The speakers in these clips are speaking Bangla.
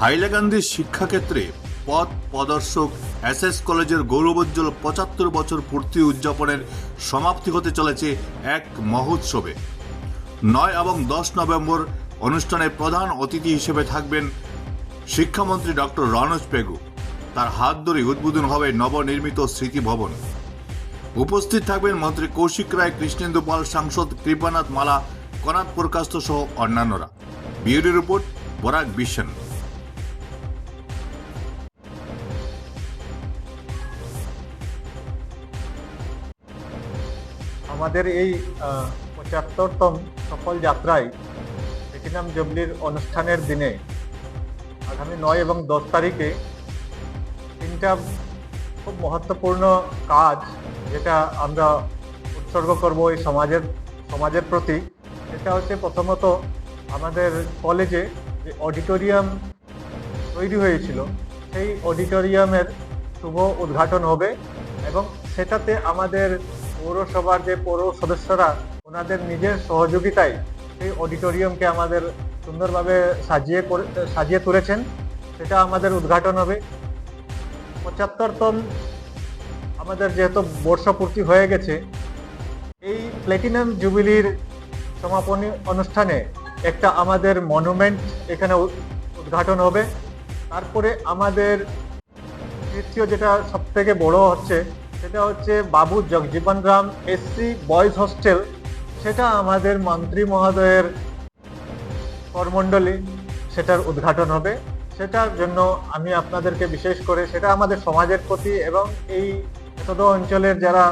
হাইলাকান্দির শিক্ষাক্ষেত্রে পথ প্রদর্শক এস এস কলেজের গৌরবোজ্জ্বল পঁচাত্তর বছর পূর্তি উদযাপনের সমাপ্তি হতে চলেছে এক মহোৎসবে। নয় এবং দশ নভেম্বর অনুষ্ঠানে প্রধান অতিথি হিসেবে থাকবেন শিক্ষামন্ত্রী ডক্টর রনজ পেগু। তার হাত ধরে উদ্বোধন হবে নবনির্মিত স্মৃতি ভবন উপস্থিত থাকবেন মন্ত্রী কৌশিক রায়, কৃষ্ণেন্দু পাল, সাংসদ কৃপানাথ মালা কনাথ প্রকাশ সহ অন্যান্যরা। বিউরি রিপোর্ট বরাক বিশন আমাদের এই পঁচাত্তরতম সফল যাত্রায় প্লেটিনাম জুবলির অনুষ্ঠানের দিনে আগামী নয় এবং দশ তারিখে তিনটা খুব মহত্বপূর্ণ কাজ যেটা আমরা উৎসর্গ করব এই সমাজের সমাজের প্রতি, সেটা হচ্ছে প্রথমত আমাদের কলেজে যে অডিটোরিয়াম তৈরি হয়েছিল, সেই অডিটোরিয়ামের শুভ উদ্ঘাটন হবে এবং সেটাতে আমাদের পৌরসভার যে পৌর সদস্যরা, ওনাদের নিজের সহযোগিতায় সেই অডিটোরিয়ামকে আমাদের সুন্দরভাবে সাজিয়ে করে, সাজিয়ে তুলেছেন। সেটা আমাদের উদ্ঘাটন হবে। পঁচাত্তরতম আমাদের যেহেতু বর্ষপূর্তি হয়ে গেছে, এই প্ল্যাটিনাম জুবিলির সমাপনী অনুষ্ঠানে একটা আমাদের মনুমেন্ট এখানে উদ্ঘাটন হবে। তারপরে আমাদের তৃতীয় যেটা সব থেকে বড় হচ্ছে সেটা হচ্ছে Babu Jagjivan Ram SC boys hostel. সেটা আমাদের মন্ত্রী মহোদয়ের করমণ্ডলী। সেটার উদ্ঘাটন হবে। সেটার জন্য আমি আপনাদেরকে বিশেষ করে সেটা আমাদের সমাজের প্রতি এবং এই এতদ অঞ্চলের যারা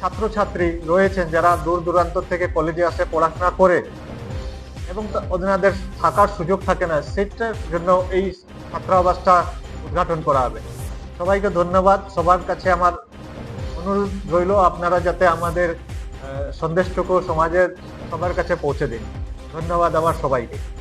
ছাত্রছাত্রী রয়েছেন, যারা দূর দূরান্ত থেকে কলেজে আসে পড়াশোনা করে এবং ওনাদের থাকার সুযোগ থাকে না, সেটার জন্য এই ছাত্রাবাসটা উদ্ঘাটন করা হবে। সবাইকে ধন্যবাদ। সবার কাছে আমার অনুরোধ রইল আপনারা যাতে আমাদের সন্দেশটুকু সমাজের সবার কাছে পৌঁছে দিন। ধন্যবাদ আমার সবাইকে।